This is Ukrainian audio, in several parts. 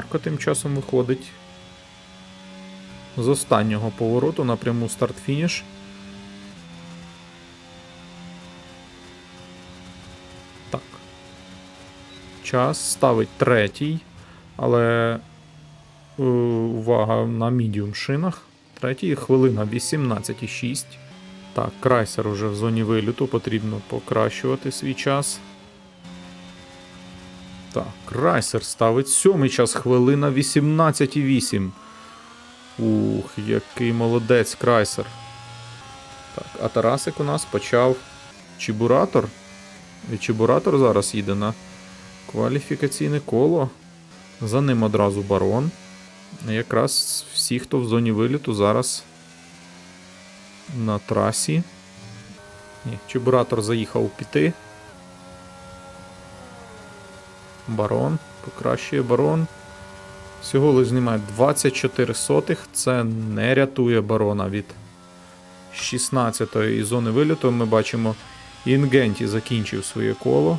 Марко тим часом виходить з останнього повороту напряму старт-фініш. Так. Час ставить третій, але е, увага на мідіум шинах. Третій хвилина 18,6. Так, крайсер уже в зоні виліту, потрібно покращувати свій час. Так, крайсер ставить сьомий час, хвилина 18,8. Ух, який молодець крайсер. Так, а Тарасик у нас почав чебуратор. І чебуратор зараз їде на кваліфікаційне коло. За ним одразу барон. І Якраз всі, хто в зоні виліту, зараз на трасі. Ні, чебуратор заїхав піти. Барон. Покращує барон. Всього лиш знімає 24 сотих. Це не рятує барона від 16-ї зони виліту. Ми бачимо, Інгенті закінчив своє коло.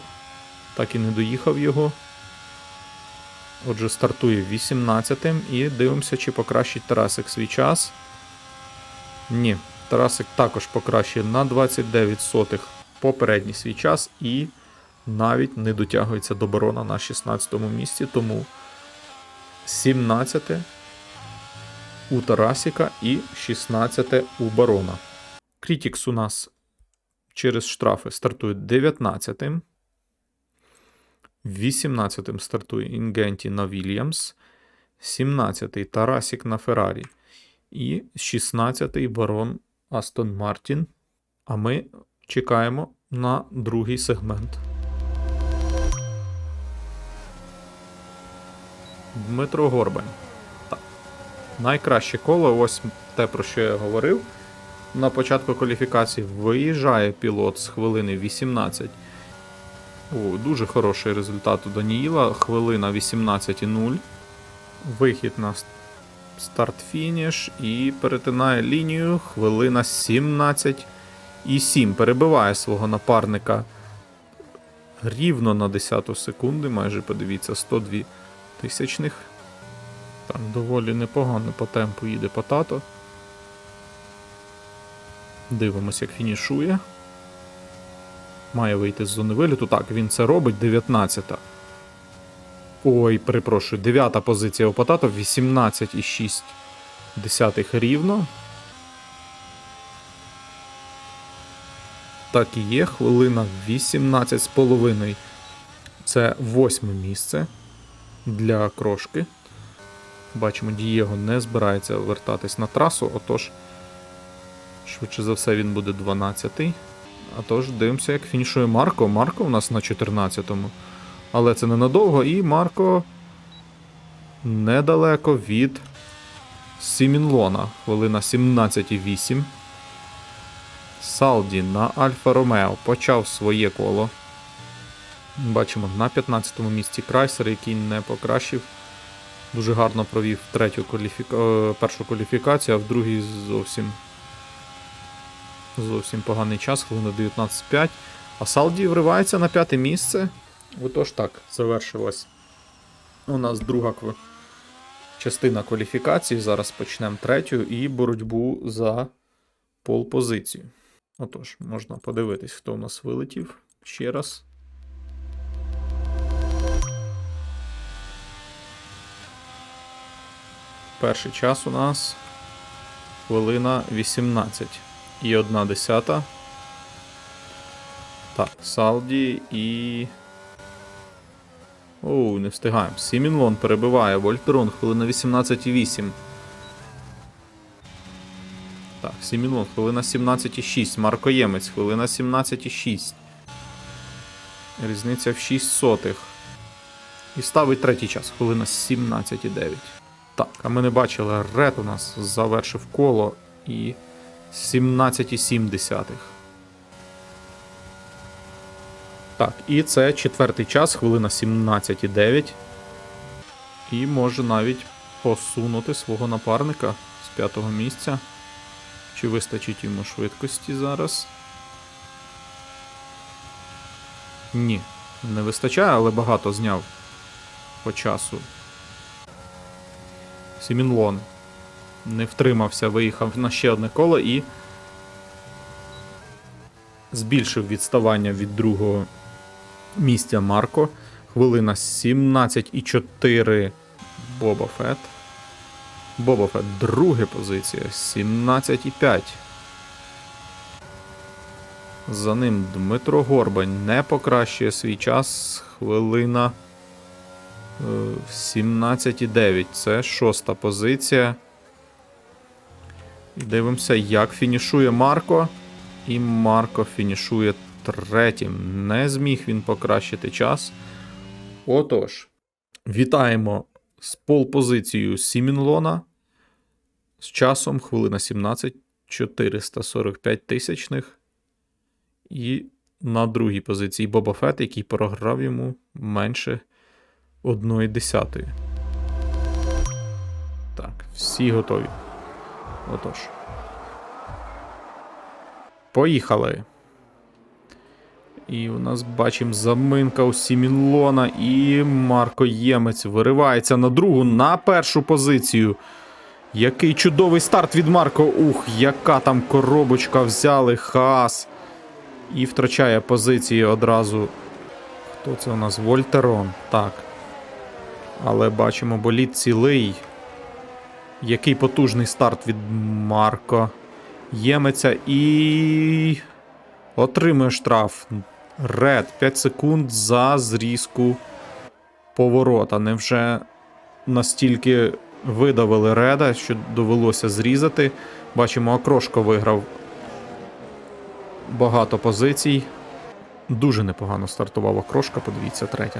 Так і не доїхав його. Отже, стартує 18-м і дивимося, чи покращить Тарасик свій час. Ні, Тарасик також покращує на 29 сотих попередній свій час і навіть не дотягується до барона на 16-му місці, тому 17 у Тарасіка і 16 у барона. Крітікс у нас через штрафи стартує 19-м. 18-м стартує Інгенті на Вільямс, 17-й Тарасік на Феррарі і 16-й барон Астон Мартін. А ми чекаємо на другий сегмент. Дмитро Горбань. Так. Найкраще коло, ось те, про що я говорив. На початку кваліфікації виїжджає пілот з хвилини 18. О, дуже хороший результат у Даніїла. Хвилина 18,0. Вихід на старт-фініш і перетинає лінію. Хвилина 17,7. Перебиває свого напарника рівно на 10 секунди. Майже подивіться, 102 тисячних. Так, доволі непогано по темпу їде Потато. Дивимося, як фінішує. Має вийти з зони виліту. Так, він це робить. 19. Ой, перепрошую, 9 позиція у Потато, 18,6 десятих рівно. Так і є. Хвилина 18,5. Це восьме місце для крошки. Бачимо, Дієго не збирається вертатись на трасу, отож, швидше за все, він буде 12-й. А тож, дивимося, як фінішує Марко. Марко у нас на 14-му. Але це ненадовго, і Марко недалеко від Сімінлона. Хвилина 17,8. Салді на Альфа Ромео почав своє коло. Бачимо на 15-му місці Крайсер, який не покращив. Дуже гарно провів третю кваліфіка... е, першу кваліфікацію, а в другій зовсім зовсім поганий час, хвилина 19.5. А Салді вривається на п'яте місце. Отож так, завершилась у нас друга кв- частина кваліфікації. Зараз почнемо третю і боротьбу за пол-позицію. Отож, можна подивитись, хто у нас вилетів ще раз. Перший час у нас хвилина 18 і 1 десята. Так, Салді і. Оу, не встигаємо. Сімінлон перебиває. Вольтерон, хвилина 18,8. Так, Сімінлон, хвилина 17,6. Марко Ємець, хвилина 17,6. Різниця в 6 сотих. І ставить третій час, хвилина 17,9. Так, а ми не бачили, Ред у нас завершив коло і 17,7. Так, і це четвертий час, хвилина 17,9. І може навіть посунути свого напарника з п'ятого місця. Чи вистачить йому швидкості зараз? Ні, не вистачає, але багато зняв по часу Сімінлон не втримався, виїхав на ще одне коло і збільшив відставання від другого місця Марко. Хвилина 17,4 Боба Фет. Боба Фет, друга позиція, 17,5. За ним Дмитро Горбань не покращує свій час. Хвилина 17,9. Це шоста позиція. Дивимося, як фінішує Марко. І Марко фінішує третім. Не зміг він покращити час. Отож, вітаємо з полпозицією Сімінлона. З часом хвилина 17 445 тисячних. І на другій позиції Боба Фет, який програв йому менше 1 десятої. Так, всі готові. Отож. Поїхали. І у нас бачимо заминка у Сімінлона і Марко Ємець виривається на другу, на першу позицію. Який чудовий старт від Марко. Ух, яка там коробочка взяли. Хас. І втрачає позиції одразу. Хто це у нас? Вольтерон. Так. Але бачимо, боліт цілий. Який потужний старт від Марко. Ємеця і. Отримує штраф. Ред 5 секунд за зрізку поворота. Невже настільки видавили реда, що довелося зрізати. Бачимо, Окрошко виграв багато позицій. Дуже непогано стартував Окрошка, подивіться, третя.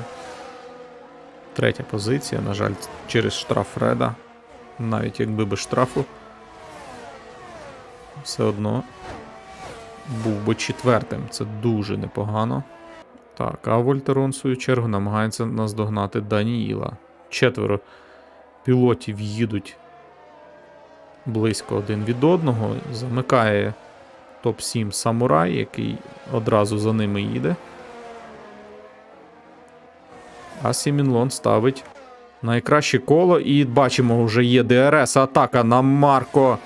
Третя позиція, на жаль, через штраф Реда. Навіть якби без штрафу. Все одно був би четвертим. Це дуже непогано. Так, а Вольтерон, в свою чергу, намагається наздогнати Даніїла. Четверо пілотів їдуть близько один від одного. Замикає топ-7 самурай, який одразу за ними їде. А Сімінлон ставить найкраще коло. І бачимо, вже є ДРС. Атака на Марко.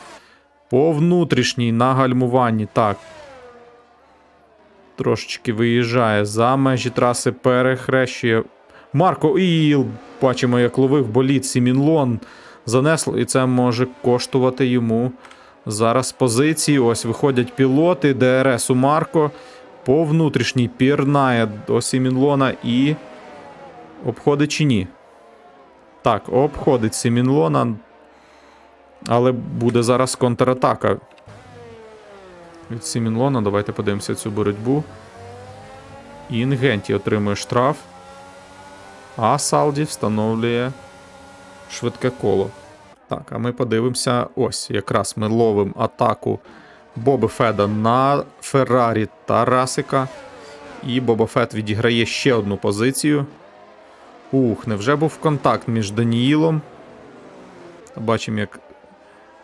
По внутрішній на гальмуванні. Так. Трошечки виїжджає за межі траси, перехрещує. Марко Іл. Бачимо, як ловив боліт Сімінлон. Занесло, і це може коштувати йому зараз позиції. Ось виходять пілоти. ДРС у Марко. По внутрішній пірнає до Сімінлона і. Обходить чи ні? Так, обходить Сімінлона. Але буде зараз контратака від Сімінлона. Давайте подивимося цю боротьбу. Інгенті отримує штраф. А Салді встановлює швидке коло. Так, а ми подивимося. Ось, якраз ми ловимо атаку Боби Феда на Феррарі Тарасика. І Боба Фет відіграє ще одну позицію. Ух, невже був контакт між Даніїлом. Бачимо, як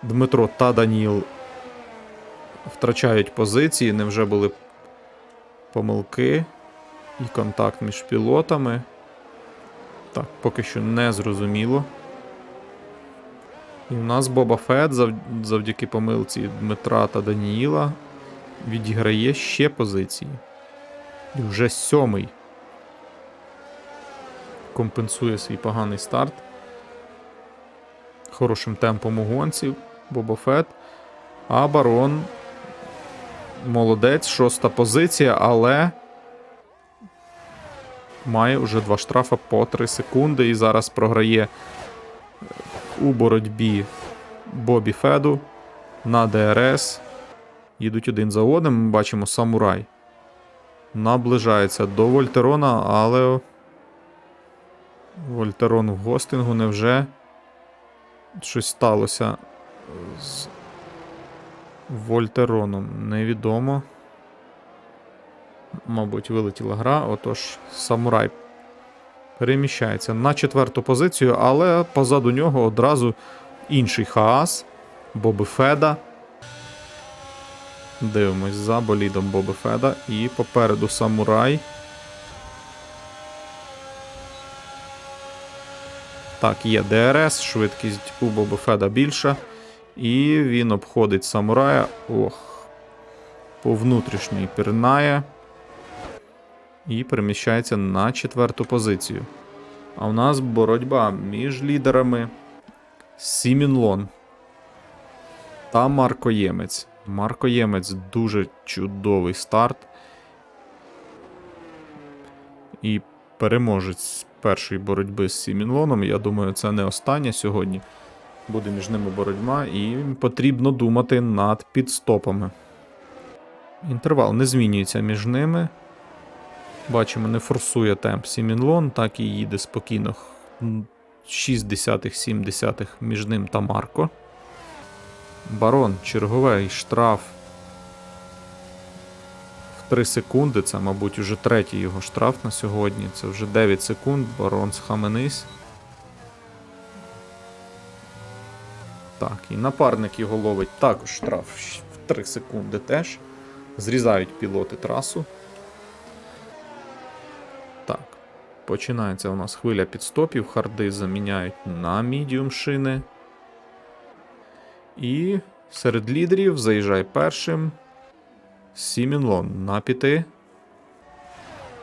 Дмитро та Даніїл втрачають позиції. Невже були помилки і контакт між пілотами. Так, поки що не зрозуміло. І у нас Боба Фет зав... завдяки помилці Дмитра та Даніїла відіграє ще позиції. І вже сьомий компенсує свій поганий старт. Хорошим темпом у гонці Фет. А Барон молодець, шоста позиція, але має вже два штрафа по 3 секунди. І зараз програє у боротьбі Бобі Феду на ДРС. Їдуть один за одним. Ми бачимо самурай. Наближається до Вольтерона, але Вольтерон в гостингу невже щось сталося з Вольтероном. Невідомо. Мабуть, вилетіла гра. Отож, самурай переміщається на четверту позицію, але позаду нього одразу інший Хаас Боби Феда. Дивимось за болідом Боби Феда. І попереду самурай. Так, є ДРС, швидкість у Бобофеда більша. І він обходить самурая. Ох. По внутрішній пірнає. І переміщається на четверту позицію. А у нас боротьба між лідерами Сімінлон та Марко Ємець. Марко Ємець дуже чудовий старт. І переможець першої боротьби з Сімінлоном. Я думаю, це не остання сьогодні. Буде між ними боротьба, і потрібно думати над підстопами. Інтервал не змінюється між ними. Бачимо, не форсує темп Сімінлон, так і їде спокійно 6-7 між ним та Марко. Барон, черговий штраф 3 секунди. Це, мабуть, уже третій його штраф на сьогодні. Це вже 9 секунд. Барон схаменись. Так, і напарник його ловить також штраф в 3 секунди теж. Зрізають пілоти трасу. Так. Починається у нас хвиля підстопів. Харди заміняють на мідіум шини. І серед лідерів заїжджає першим. Сімінлон на піти.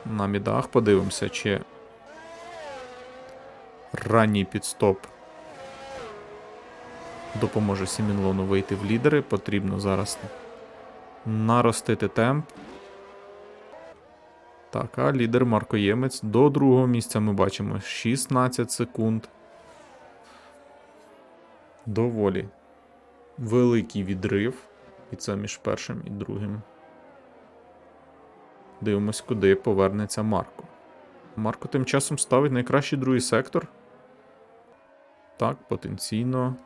На мідах подивимося, чи ранній підстоп допоможе Сімінлону вийти в лідери. Потрібно зараз наростити темп. Так, а лідер Марко Ємець до другого місця ми бачимо 16 секунд. Доволі великий відрив. І це між першим і другим. Дивимось, куди повернеться Марко. Марко тим часом ставить найкращий другий сектор. Так, потенційно.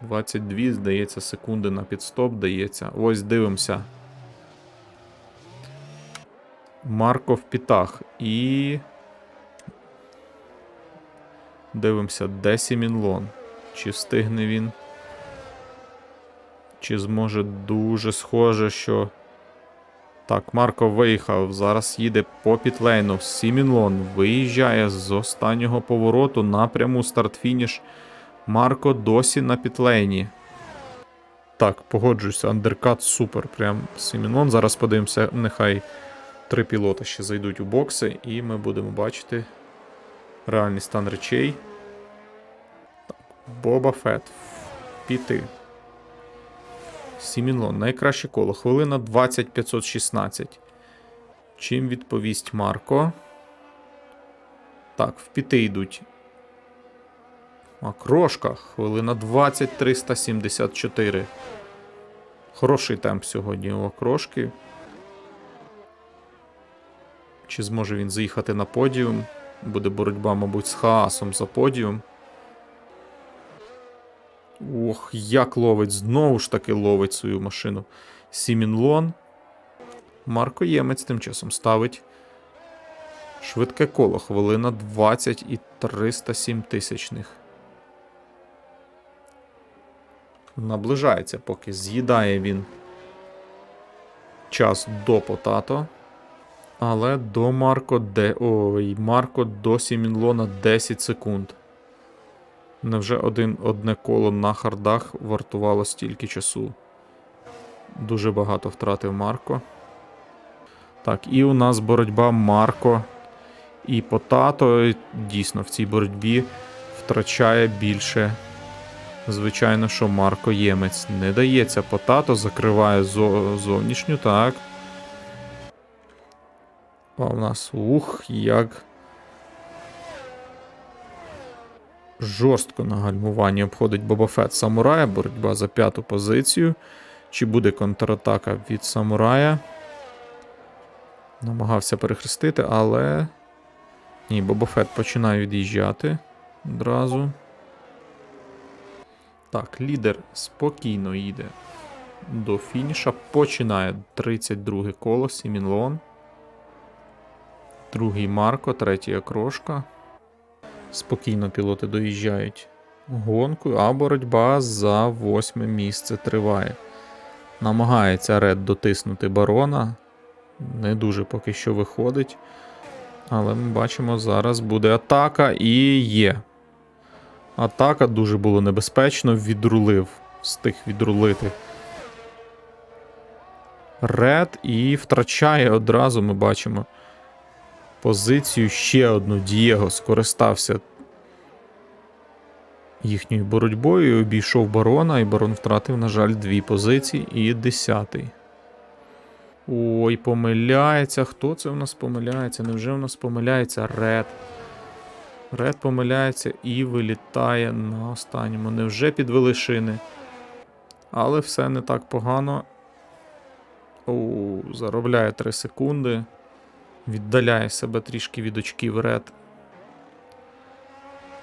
22, здається, секунди на підстоп дається. Ось дивимося. Марко в пітах. І. Дивимося, де Сімінлон. Чи встигне він? Чи зможе дуже схоже, що. Так, Марко виїхав. Зараз їде по пітлейну. Сімінлон виїжджає з останнього повороту напряму старт-фініш. Марко досі на пітлейні. Так, погоджуюся, андеркат супер. Прям Сімінлон. Зараз подивимося, нехай три пілоти ще зайдуть у бокси, і ми будемо бачити реальний стан речей. Так, Боба Фет. Піти. Сімінлон. Найкраще коло. Хвилина 20516. Чим відповість Марко? Так, в піти йдуть. Акрошка. Хвилина 20374. Хороший темп сьогодні у окрошки. Чи зможе він заїхати на подіум? Буде боротьба, мабуть, з хаасом за подіум. Ох, як ловить, знову ж таки ловить свою машину. Сімінлон. Марко Ємець тим часом ставить. Швидке коло. Хвилина 20 і 307 тисячних. Наближається, поки з'їдає він час до потато. Але до Марко де. Ой, Марко до Сімінлона 10 секунд. Невже один одне коло на хардах вартувало стільки часу? Дуже багато втратив Марко. Так, і у нас боротьба Марко і Потато. Дійсно, в цій боротьбі втрачає більше. Звичайно, що Марко Ємець не дається. Потато закриває зо- зовнішню, так. А у нас ух, як. Жорстко на гальмуванні обходить Бобафет Самурая. Боротьба за п'яту позицію. Чи буде контратака від Самурая? Намагався перехрестити, але. Ні, Бобафет починає від'їжджати одразу. Так, лідер спокійно їде до фініша. Починає 32 коло Сімінлон. Другий Марко, третій Акрошка. Спокійно пілоти доїжджають гонку, а боротьба за восьме місце триває. Намагається Ред дотиснути барона. Не дуже поки що виходить. Але ми бачимо, зараз буде атака і є. Атака дуже було небезпечно, відрулив. Встиг відрулити. Ред і втрачає одразу, ми бачимо. Позицію ще одну Дієго скористався їхньою боротьбою, і обійшов барона, і барон втратив, на жаль, дві позиції і десятий. Ой, помиляється. Хто це в нас помиляється? Невже в нас помиляється Ред? Ред помиляється і вилітає на останньому. Невже підвели шини? Але все не так погано. Оу, заробляє 3 секунди. Віддаляє себе трішки від очків Ред.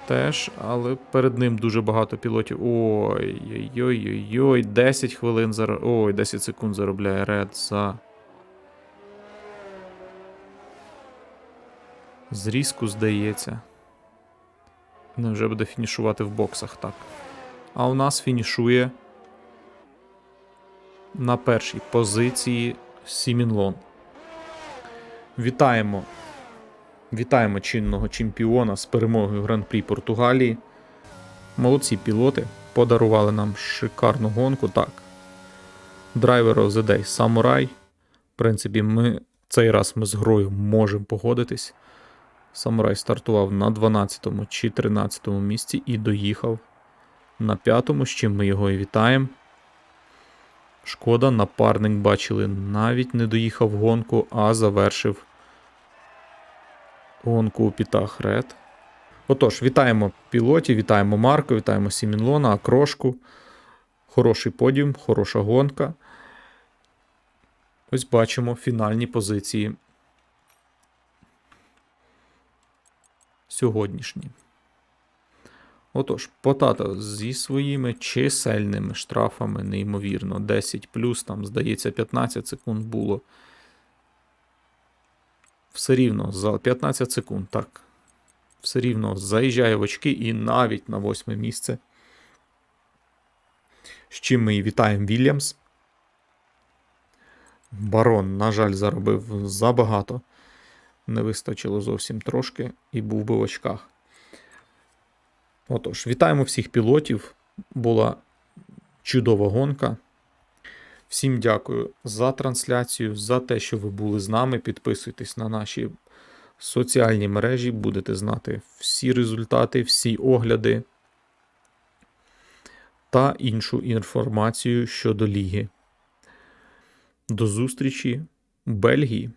Теж, але перед ним дуже багато пілотів. Ой-ой-ой-ой-ой, 10 хвилин зар... Ой, 10 секунд заробляє Ред за. Зрізку, здається. Невже буде фінішувати в боксах так. А у нас фінішує на першій позиції Сімінлон. Вітаємо. Вітаємо чинного чемпіона з перемогою Гран-прі Португалії. Молодці пілоти подарували нам шикарну гонку. Так. Driver of the Day Samurai. В принципі, ми цей раз ми з грою можемо погодитись. Самурай стартував на 12 му чи 13 му місці і доїхав на п'ятому, з чим ми його і вітаємо. Шкода, напарник бачили, навіть не доїхав гонку, а завершив гонку у пітах Ред. Отож, вітаємо пілотів, вітаємо Марко, вітаємо Сімінлона, Акрошку. Хороший подіум, хороша гонка. Ось бачимо фінальні позиції сьогоднішні. Отож, Потато зі своїми чисельними штрафами, неймовірно, 10 плюс, там, здається, 15 секунд було. Все рівно за 15 секунд, так. Все рівно заїжджає в очки і навіть на восьме місце. З чим ми і вітаємо Вільямс. Барон, на жаль, заробив забагато. Не вистачило зовсім трошки і був би в очках. Отож, вітаємо всіх пілотів. Була чудова гонка. Всім дякую за трансляцію, за те, що ви були з нами. Підписуйтесь на наші соціальні мережі, будете знати всі результати, всі огляди та іншу інформацію щодо ліги. До зустрічі в Бельгії.